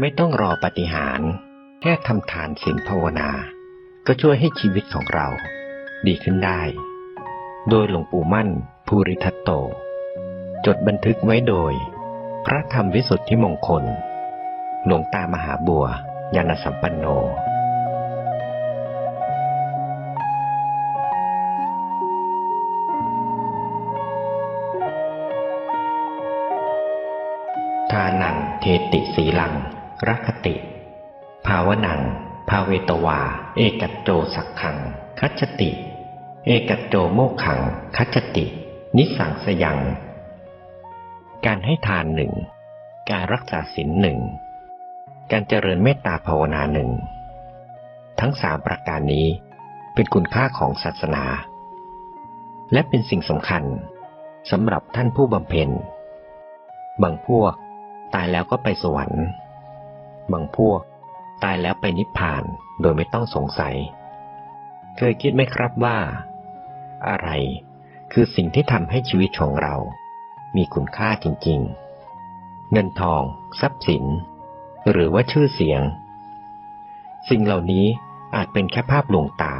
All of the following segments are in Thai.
ไม่ต้องรอปฏิหาร แค่ทำทานศีลภาวนา ก็ช่วยให้ชีวิตของเรา ดีขึ้นได้ โดยหลวงปู่มั่นภูริทัตโต จดบันทึกไว้โดย พระธรรมวิสุทธิมงคล หลวงตามหาบัวยานสัมปันโนทานังเทติสีลัง รักขติ ภาวนัง ภาเวตวา เอกัจโจสักขัง คัจจติ เอกัจโจโมกขัง คัจจติ นิสังสยัง การให้ทานหนึ่ง การรักษาศีลหนึ่ง การเจริญเมตตาภาวนาหนึ่ง ทั้งสามประการนี้เป็นคุณค่าของศาสนา และเป็นสิ่งสำคัญสำหรับท่านผู้บำเพ็ญ บางพวกตายแล้วก็ไปสวรรค์ บางพวก ตายแล้วไปนิพพานโดยไม่ต้องสงสัย เคยคิดไหมครับว่า อะไร คือสิ่งที่ทำให้ชีวิตของเรา มีคุณค่าจริง ๆ เงินทอง ทรัพย์สิน หรือว่าชื่อเสียง สิ่งเหล่านี้อาจเป็นแค่ภาพลวงตา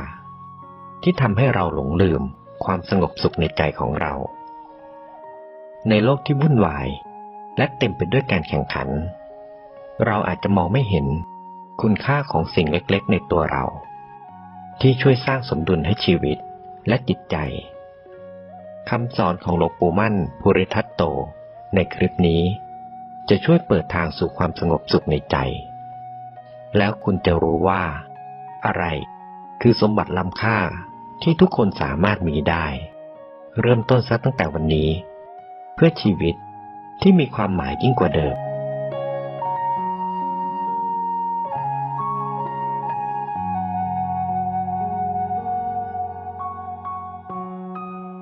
ที่ทำให้เราหลงลืมความสงบสุขในใจของเรา ในโลกที่วุ่นวาย และเต็มไปด้วยการแข่งขัน เราอาจจะมองไม่เห็นคุณค่าของสิ่งเล็กๆ ในตัวเรา ที่ช่วยสร้างสมดุลให้ชีวิตและจิตใจคำสอนของหลวงปู่มั่นภูริทัตโต ในคลิปนี้ จะช่วยเปิดทางสู่ความสงบสุขในใจ แล้วคุณจะรู้ว่า อะไรคือสมบัติล้ำค่าที่ทุกคนสามารถมีได้ เริ่มต้นซะตั้งแต่วันนี้ เพื่อชีวิตที่มีความหมายยิ่งกว่าเดิม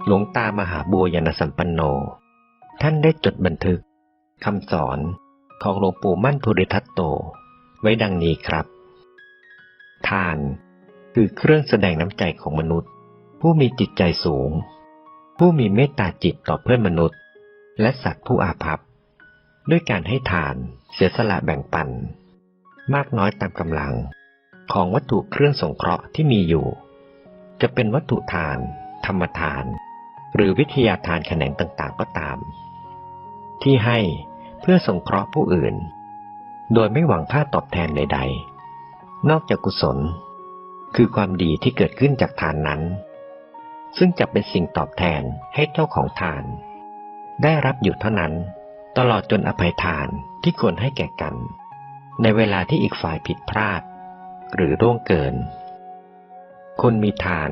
หลวงตามหาบัวยานสัมปันโน ท่านได้จดบันทึกคำสอนของหลวงปู่มั่นภูริทัตโต ไว้ดังนี้ครับ ทานคือเครื่องแสดงน้ำใจของมนุษย์ ผู้มีจิตใจสูง ผู้มีเมตตาจิตต่อเพื่อนมนุษย์ และสัตว์ผู้อาภัพ ด้วยการให้ทานเสียสละแบ่งปัน มากน้อยตามกำลังของวัตถุเครื่องสงเคราะห์ที่มีอยู่ จะเป็นวัตถุทาน ธรรมทาน หรือวิทยาทานแขนงต่างๆก็ตาม ที่ให้เพื่อสงเคราะห์ผู้อื่น โดยไม่หวังค่าตอบแทนใด ๆ นอกจากกุศล คือความดีที่เกิดขึ้นจากทานนั้น ซึ่งจะเป็นสิ่งตอบแทนให้เจ้าของทาน ได้รับอยู่เท่านั้น ตลอดจนอภัยทานที่ควรให้แก่กัน ในเวลาที่อีกฝ่ายผิดพลาด หรือร่วงเกินคนมีทาน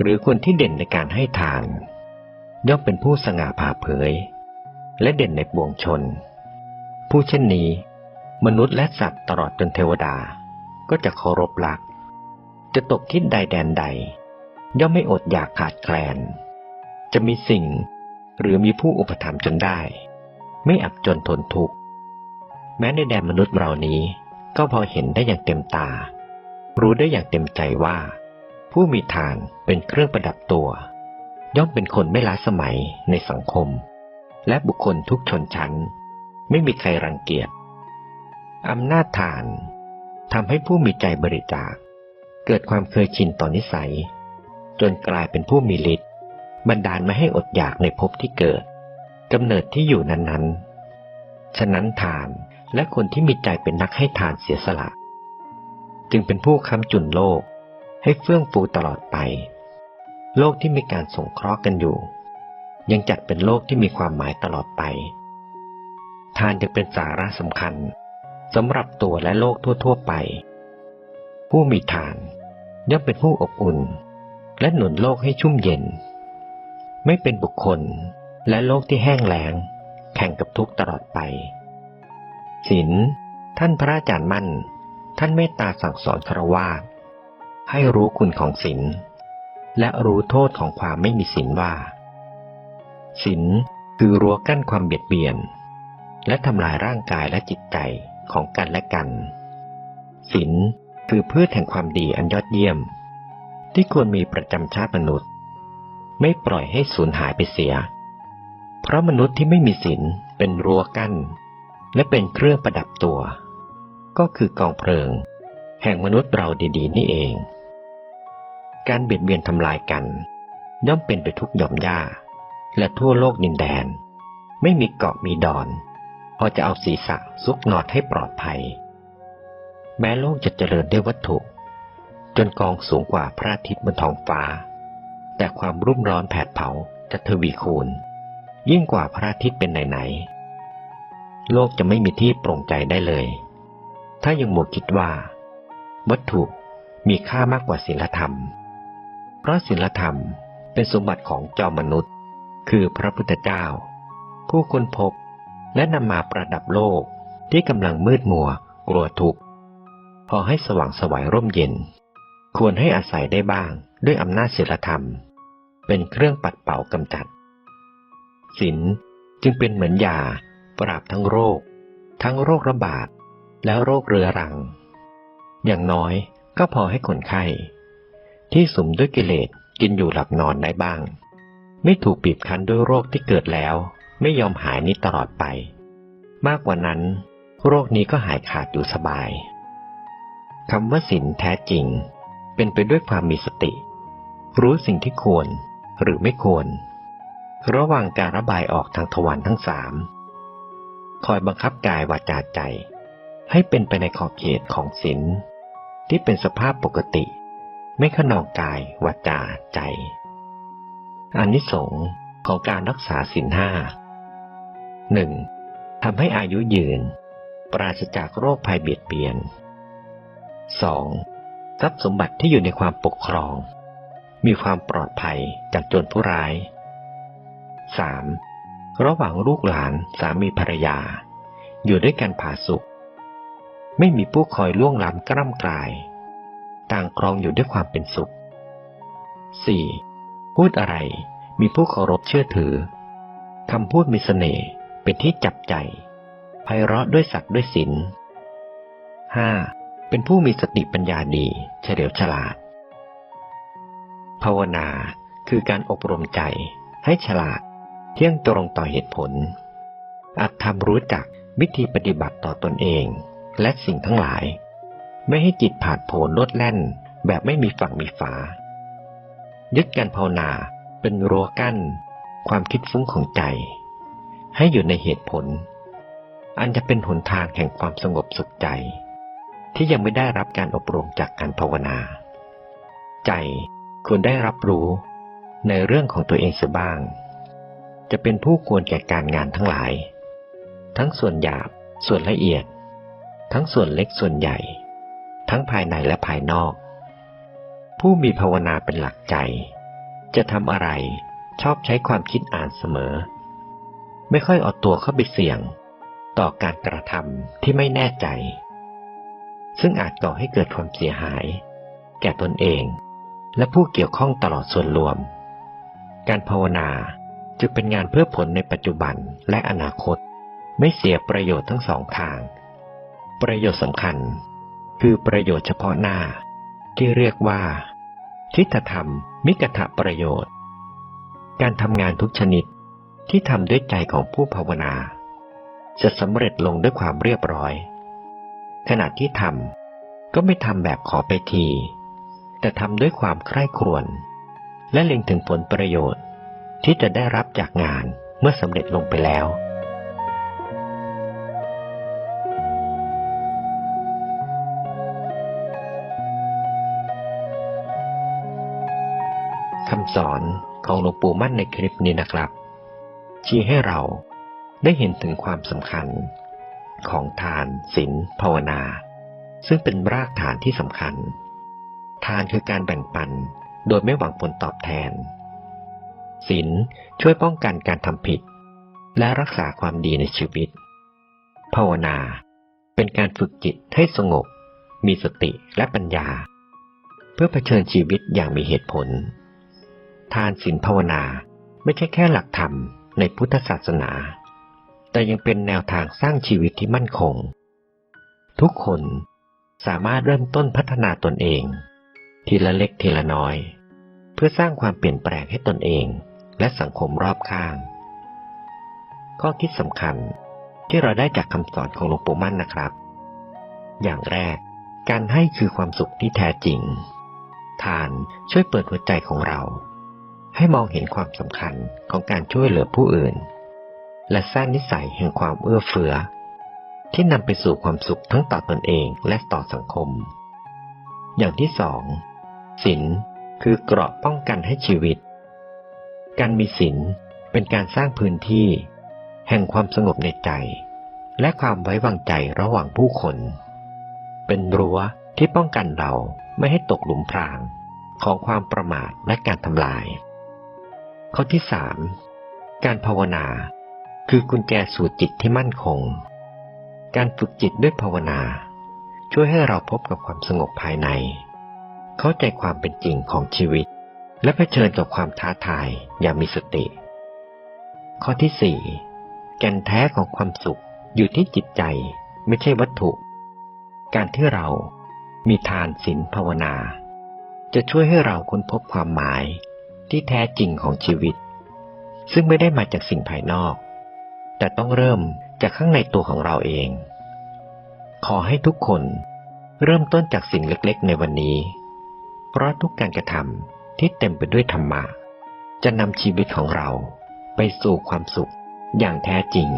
หรือคนที่เด่นในการให้ทาน ย่อมเป็นผู้สง่าผ่าเผย และเด่นในปวงชน ผู้เช่นนี้ มนุษย์และสัตว์ตลอดจนเทวดา ก็จะเคารพรัก จะตกทิศใดแดนใด ย่อมไม่อดอยากขาดแคลน จะมีสิ่งหรือมีผู้อุปถัมภ์จนได้ ไม่อับจนทนทุกข์แม้ในแดนมนุษย์เรานี้ ก็พอเห็นได้อย่างเต็มตา รู้ได้อย่างเต็มใจว่า ผู้มีทานเป็นเครื่องประดับตัว ย่อมเป็นคนไม่ล้าสมัยในสังคม และบุคคลทุกชนชั้น ไม่มีใครรังเกียจอำนาจทานทำให้ผู้มีใจบริจาค เกิดความเคยชินต่อนนิสัย จนกลายเป็นผู้มีฤทธิ์บันดาลไม่ให้อดอยากในภพที่เกิดกำเนิดที่อยู่นั้นๆ ฉะนั้นทานและคนที่มีใจเป็นนักให้ทานเสียสละ จึงเป็นผู้ค้ำจุนโลกให้เฟื่องฟูตลอดไป โลกที่มีการสงเคราะห์กันอยู่ ยังจัดเป็นโลกที่มีความหมายตลอดไป ทานจึงเป็นสาระสำคัญสำหรับตัวและโลกทั่ว ๆ ไป ผู้มีทานย่อมเป็นผู้อบอุ่น และหนุนโลกให้ชุ่มเย็น ไม่เป็นบุคคลและโลกที่แห้งแล้ง แข่งกับทุกตลอดไปศีลท่านพระอาจารย์มั่น ท่านเมตตาสั่งสอนครวาให้รู้คุณของศีล และรู้โทษของความไม่มีศีลว่าศีลคือรั้วกั้นความเบียดเบียน และทำลายร่างกายและจิตใจของกันและกันศีลคือพืชแห่งความดีอันยอดเยี่ยม ที่ควรมีประจำชาติมนุษย์ ไม่ปล่อยให้สูญหายไปเสีย เพราะมนุษย์ที่ไม่มีศีลเป็นรั้วกั้น และเป็นเครื่องประดับตัว ก็คือกองเพลิง แห่งมนุษย์เราดีๆ นี่เอง การเบียดเบียนทำลายกัน ย่อมเป็นไปทุกหย่อมหญ้า และทั่วโลกดินแดน ไม่มีเกาะมีดอน พอจะเอาศีรษะซุกนอดให้ปลอดภัย แม้โลกจะเจริญด้วยวัตถุ จนกองสูงกว่าพระอาทิตย์บนท้องฟ้า แต่ความรุ่มร้อนแผดเผาจะทวีคูณ ยิ่งกว่าพระอาทิตย์เป็นไหนๆโลกจะไม่มีที่โปร่งใจได้เลย ถ้ายังมัวคิดว่า วัตถุมีค่ามากกว่าศีลธรรม ราะศีลธรรมเป็นสมบัติของจอมมนุษย์ คือพระพุทธเจ้า ผู้ค้นพบและนำมาประดับโลกที่กำลังมืดมัวกลัวทุกข์ พอให้สว่างสวัยร่มเย็น ควรให้อาศัยได้บ้างด้วยอำนาจศีลธรรม เป็นเครื่องปัดเป่ากำจัดศีลจึงเป็นเหมือนยาปราบทั้งโรค ทั้งโรคระบาด และโรคเรื้อรัง อย่างน้อยก็พอให้คนไข้ ที่สมด้วยกิเลสกินอยู่หลับนอนได้บ้าง ไม่ถูกบีบคั้นด้วยโรคที่เกิดแล้ว ไม่ยอมหายนี้ตลอดไป มากกว่านั้น โรคนี้ก็หายขาดอยู่สบายคำว่าศีลแท้จริง เป็นไปด้วยความมีสติ รู้สิ่งที่ควรหรือไม่ควร ระหว่างการระบายออกทางทวารทั้งสามคอยบังคับกายวาจาใจ ให้เป็นไปในขอบเขตของศีลที่เป็นสภาพปกติ ไม่ขนองกายวาจาใจอานิสงส์ของการรักษาศีลห้าหนึ่งทำให้อายุยืน ปราศจากโรคภัยเบียดเบียน 2. ทรัพย์สมบัติที่อยู่ในความปกครอง มีความปลอดภัยจากโจรผู้ร้าย 3. ระหว่างลูกหลานสามีภรรยา อยู่ด้วยกันผาสุข ไม่มีผู้คอยล่วงล้ำกล้ำกลาย ต่างครองอยู่ด้วยความเป็นสุข 4. พูดอะไรมีผู้เคารพเชื่อถือคำพูดมีเสน่ห์เป็นที่จับใจไพเราะด้วยศักดิ์ด้วยศิล 5. เป็นผู้มีสติปัญญาดีเฉลียวฉลาด ภาวนาคือการอบรมใจให้ฉลาด เที่ยงตรงต่อเหตุผลอาจทำรู้จักวิธีปฏิบัติต่อตนเอง และสิ่งทั้งหลาย ไม่ให้จิตผ่าดโผนลดแล่น แบบไม่มีฝั่งมีฝา ยึดการภาวนาเป็นรั้วกั้น ความคิดฟุ้งของใจ ให้อยู่ในเหตุผล อันจะเป็นหนทางแห่งความสงบสุขใจ ที่ยังไม่ได้รับการอบรมจากการภาวนา ใจควรได้รับรู้ในเรื่องของตัวเองเสียบ้าง จะเป็นผู้ควรแก่การงานทั้งหลาย ทั้งส่วนหยาบ ส่วนละเอียด ทั้งส่วนเล็กส่วนใหญ่ ทั้งภายในและภายนอก ผู้มีภาวนาเป็นหลักใจ จะทำอะไรชอบใช้ความคิดอ่านเสมอ ไม่ค่อยเอาตัวเข้าไปเสี่ยง ต่อการกระทำที่ไม่แน่ใจ ซึ่งอาจก่อให้เกิดความเสียหาย แก่ตนเอง และผู้เกี่ยวข้องตลอดส่วนรวม การภาวนาจึงเป็นงานเพื่อผลในปัจจุบันและอนาคต ไม่เสียประโยชน์ทั้งสองทาง ประโยชน์สำคัญ คือประโยชน์เฉพาะหน้า ที่เรียกว่า ทิฏฐธรรม มิกถประโยชน์ การทำงานทุกชนิดที่ทำด้วยใจของผู้ภาวนา จะสำเร็จลงด้วยความเรียบร้อย ขณะที่ทำก็ไม่ทำแบบขอไปที แต่ทำด้วยความใคร่ครวญและเล็งถึงผลประโยชน์ ที่จะได้รับจากงานเมื่อสำเร็จลงไปแล้ว คำสอนของหลวงปู่มั่นในคลิปนี้นะครับ ชี้ให้เราได้เห็นถึงความสำคัญของทานศีลภาวนา ซึ่งเป็นรากฐานที่สำคัญ ทานคือการแบ่งปันโดยไม่หวังผลตอบแทนศีลช่วยป้องกันการทำผิด และรักษาความดีในชีวิต ภาวนาเป็นการฝึกจิตให้สงบ มีสติและปัญญา เพื่อเผชิญชีวิตอย่างมีเหตุผล ทานศีลภาวนาไม่ใช่แค่หลักธรรมในพุทธศาสนา แต่ยังเป็นแนวทางสร้างชีวิตที่มั่นคง ทุกคนสามารถเริ่มต้นพัฒนาตนเอง ทีละเล็กทีละน้อย เพื่อสร้างความเปลี่ยนแปลงให้ตนเอง และสังคมรอบข้าง ข้อคิดสำคัญที่เราได้จากคำสอนของหลวงปู่มั่นนะครับ อย่างแรก การให้คือความสุขที่แท้จริง ทานช่วยเปิดหัวใจของเรา ให้มองเห็นความสำคัญของการช่วยเหลือผู้อื่น และสร้างนิสัยแห่งความเอื้อเฟื้อ ที่นำไปสู่ความสุขทั้งต่อตนเองและต่อสังคม อย่างที่สองศีลคือเกราะป้องกันให้ชีวิต การมีศีลเป็นการสร้างพื้นที่ แห่งความสงบในใจ และความไว้วางใจระหว่างผู้คน เป็นรั้วที่ป้องกันเราไม่ให้ตกหลุมพรางของความประมาทและการทำลาย ข้อที่สามการภาวนา คือกุญแจสู่จิตที่มั่นคง การฝึกจิตด้วยภาวนา ช่วยให้เราพบกับความสงบภายใน เข้าใจความเป็นจริงของชีวิต และเผชิญกับความท้าทายอย่างมีสติ ข้อที่สี่แก่นแท้ของความสุขอยู่ที่จิตใจไม่ใช่วัตถุ การที่เรามีทานศีลภาวนา จะช่วยให้เราค้นพบความหมาย ที่แท้จริงของชีวิต ซึ่งไม่ได้มาจากสิ่งภายนอก แต่ต้องเริ่มจากข้างในตัวของเราเอง ขอให้ทุกคนเริ่มต้นจากสิ่งเล็กๆ ในวันนี้ เพราะทุกการกระทำที่เต็มไปด้วยธรรมะจะนำชีวิตของเราไปสู่ความสุขอย่างแท้จริง